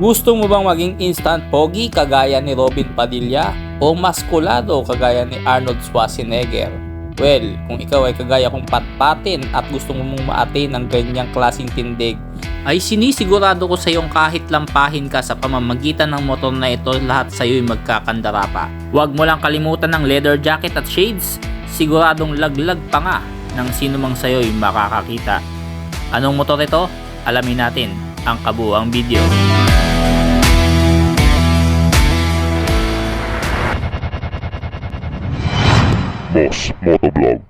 Gusto mo bang maging instant pogi kagaya ni Robin Padilla o maskulado kagaya ni Arnold Schwarzenegger? Well, kung ikaw ay kagaya kong patpatin at gusto mo mong maatin ng ganyang klaseng tindig, ay sinisigurado ko sa iyong kahit lampahin ka sa pamamagitan ng motor na ito lahat sa iyo'y magkakandara pa. Huwag mo lang kalimutan ng leather jacket at shades, siguradong laglag pa nga ng sino mang sa iyo'y makakakita. Anong motor ito? Alamin natin ang kabuang video. Boss Motovlog.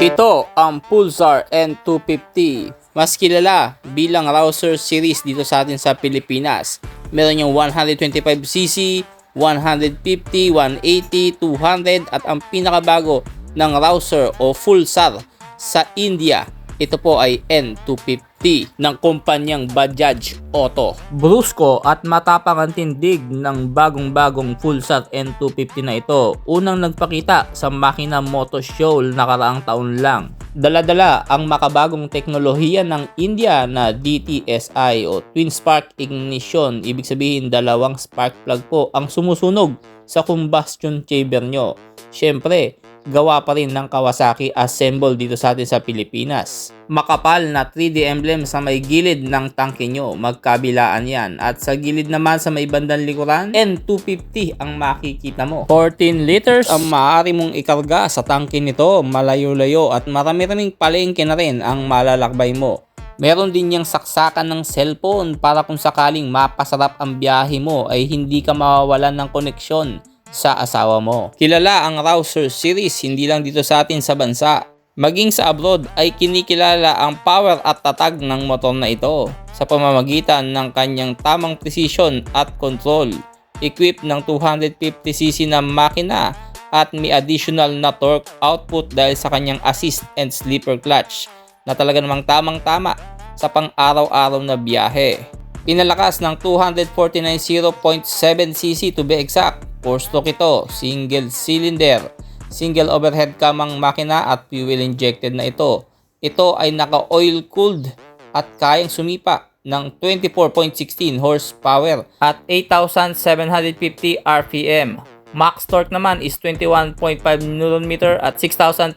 Ito ang Pulsar N250. Mas kilala bilang Rouser series dito sa atin sa Pilipinas. Meron yung 125cc, 150, 180, 200 at ang pinakabago ng Rouser o Pulsar sa India. Ito po ay N250 ng kumpanyang Bajaj Auto. Brusko at matapang ang tindig ng bagong-bagong Pulsar N250 na ito. Unang nagpakita sa Makina Moto Show nakaraang taon lang. Dala-dala ang makabagong teknolohiya ng India na DTSI o Twin Spark Ignition. Ibig sabihin dalawang spark plug po ang sumusunog sa combustion chamber nyo. Siyempre, gawa pa rin ng Kawasaki assemble dito sa atin sa Pilipinas. Makapal na 3D emblem sa may gilid ng tangke nyo, magkabilaan yan. At sa gilid naman sa may bandang likuran, N250 ang makikita mo. 14 liters ang maaari mong ikarga sa tangke nito, malayo-layo at marami-raming palengke na rin ang malalakbay mo. Meron din niyang saksakan ng cellphone para kung sakaling mapasarap ang biyahe mo ay hindi ka mawawalan ng koneksyon sa asawa mo. Kilala ang Rouser series hindi lang dito sa atin sa bansa. Maging sa abroad ay kinikilala ang power at tatag ng motor na ito sa pamamagitan ng kanyang tamang precision at control. Equipped ng 250cc na makina at may additional na torque output dahil sa kanyang assist and sleeper clutch na talaga namang tamang tama sa pang-araw-araw na biyahe. Pinalakas ng 249.0.7cc to be exact. Four stroke ito, single cylinder, single overhead kamang makina at fuel injected na ito. Ito ay naka-oil cooled at kayang sumipa ng 24.16 horsepower at 8,750 RPM. Max torque naman is 21.5 Nm at 6,500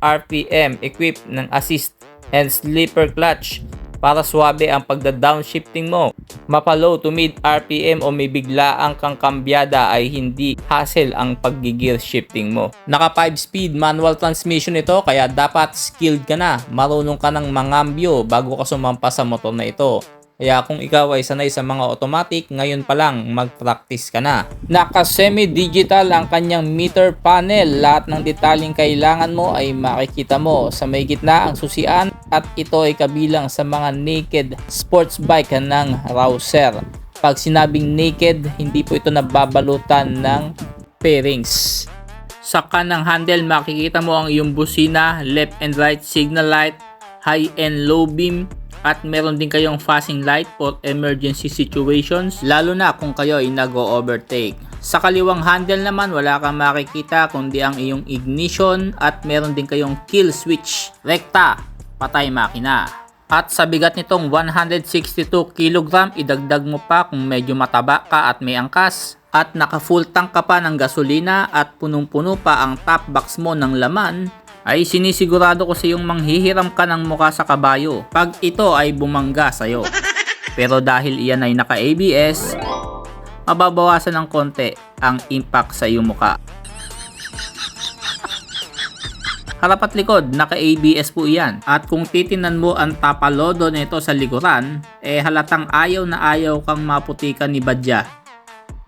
RPM equipped ng assist and sleeper clutch para swabe ang pagda-downshifting mo. Mapa-low to mid RPM o may biglaang kang kambyada ay hindi hassle ang pag-gear shifting mo. Naka 5 speed manual transmission ito kaya dapat skilled ka na, marunong ka ng mangambyo bago ka sumampa sa motor na ito. Kaya kung ikaw ay sanay sa mga automatic, ngayon pa lang mag-practice ka na. Naka semi-digital ang kanyang meter panel. Lahat ng detaling kailangan mo ay makikita mo. Sa may gitna ang susian at ito ay kabilang sa mga naked sports bike ng Rouser. Pag sinabing naked, hindi po ito nababalutan ng pairings. Sa kanang handle, makikita mo ang iyong busina, left and right signal light, high and low beam, at meron din kayong flashing light for emergency situations lalo na kung kayo ay nag-overtake. Sa kaliwang handle naman wala kang makikita kundi ang iyong ignition at meron din kayong kill switch. Rekta, patay makina. At sa bigat nitong 162 kg, idagdag mo pa kung medyo mataba ka at may angkas. At naka full tank ka pa ng gasolina at punong-puno pa ang top box mo ng laman, ay sinisigurado ko sa iyong manghihiram ka ng muka sa kabayo pag ito ay bumangga sa'yo. Pero dahil iyan ay naka-ABS, mababawasan ng konti ang impact sa iyong muka. Harap at likod, naka-ABS po iyan. At kung titinan mo ang tapalodo nito sa likuran, eh halatang ayaw na ayaw kang maputikan ni Badya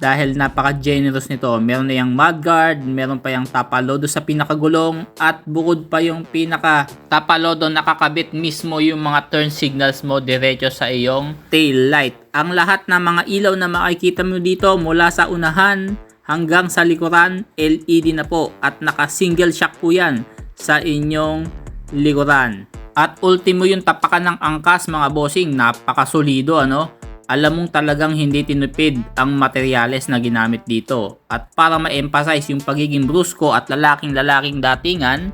dahil napaka-generous nito. Meron na yung mudguard, meron pa yung tapalodo sa pinakagulong at bukod pa yung pinaka tapalodo nakakabit mismo yung mga turn signals mo diretso sa iyong tail light. Ang lahat ng mga ilaw na makikita mo dito mula sa unahan hanggang sa likuran, LED na po at naka single shock po yan sa inyong likuran. At ultimo yung tapakan ng angkas mga bossing, napakasolido ano alam mong talagang hindi tinupid ang materyales na ginamit dito. At para ma-emphasize yung pagiging brusko at lalaking lalaking datingan,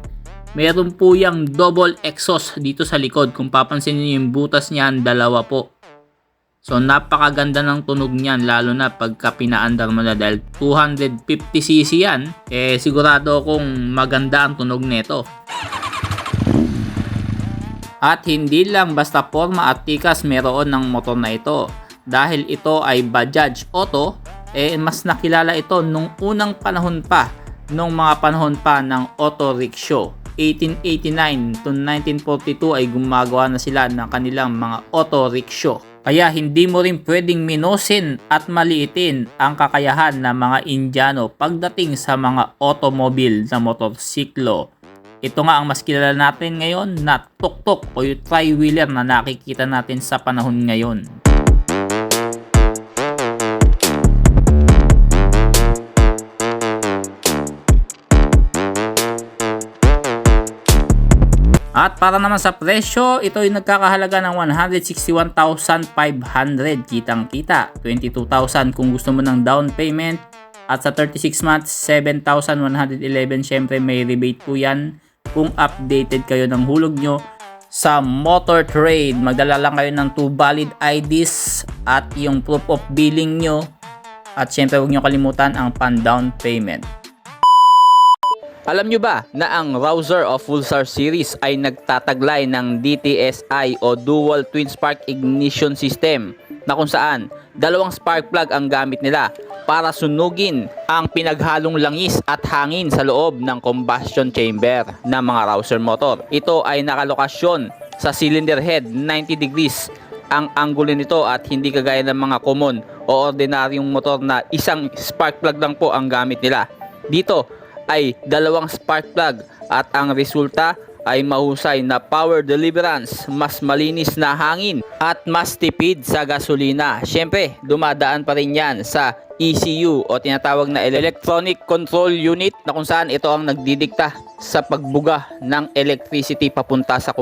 meron po yung double exhaust dito sa likod. Kung papansin niyo yung butas niyan, dalawa po. So napakaganda ng tunog niyan lalo na pagka pinaandar mo na dahil 250cc yan, eh sigurado kong maganda ang tunog nito. At hindi lang basta forma at tikas meron ng motor na ito. Dahil ito ay Bajaj Auto, eh mas nakilala ito nung unang panahon pa, nung mga panahon pa ng auto rickshaw. 1889 to 1942 ay gumagawa na sila ng kanilang mga auto rickshaw. Kaya hindi mo rin pwedeng minusin at maliitin ang kakayahan ng mga Indiano pagdating sa mga automobile na motorsiklo. Ito nga ang mas kilala natin ngayon na tuktok o yung tri-wheeler na nakikita natin sa panahon ngayon. At para naman sa presyo, ito ay nagkakahalaga ng 161,500 kitang kita. 22,000 kung gusto mo ng down payment. At sa 36 months, 7,111 syempre may rebate po yan kung updated kayo ng hulog nyo sa motor trade. Magdala lang kayo ng 2 valid IDs at yung proof of billing nyo. At syempre huwag nyo kalimutan ang pan down payment. Alam nyo ba na ang Rouser of Pulsar series ay nagtataglay ng DTSI o Dual Twin Spark Ignition System na kung saan dalawang spark plug ang gamit nila para sunugin ang pinaghalong langis at hangin sa loob ng combustion chamber ng mga Rouser motor. Ito ay nakalokasyon sa cylinder head 90 degrees ang anggulo nito at hindi kagaya ng mga common o ordinaryong motor na isang spark plug lang po ang gamit nila. Dito ay dalawang spark plug at ang resulta ay mahusay na power deliverance, mas malinis na hangin at mas tipid sa gasolina. Siyempre, dumadaan pa rin yan sa ECU o tinatawag na Electronic Control Unit na kung saan ito ang nagdidikta sa pagbuga ng electricity papunta sa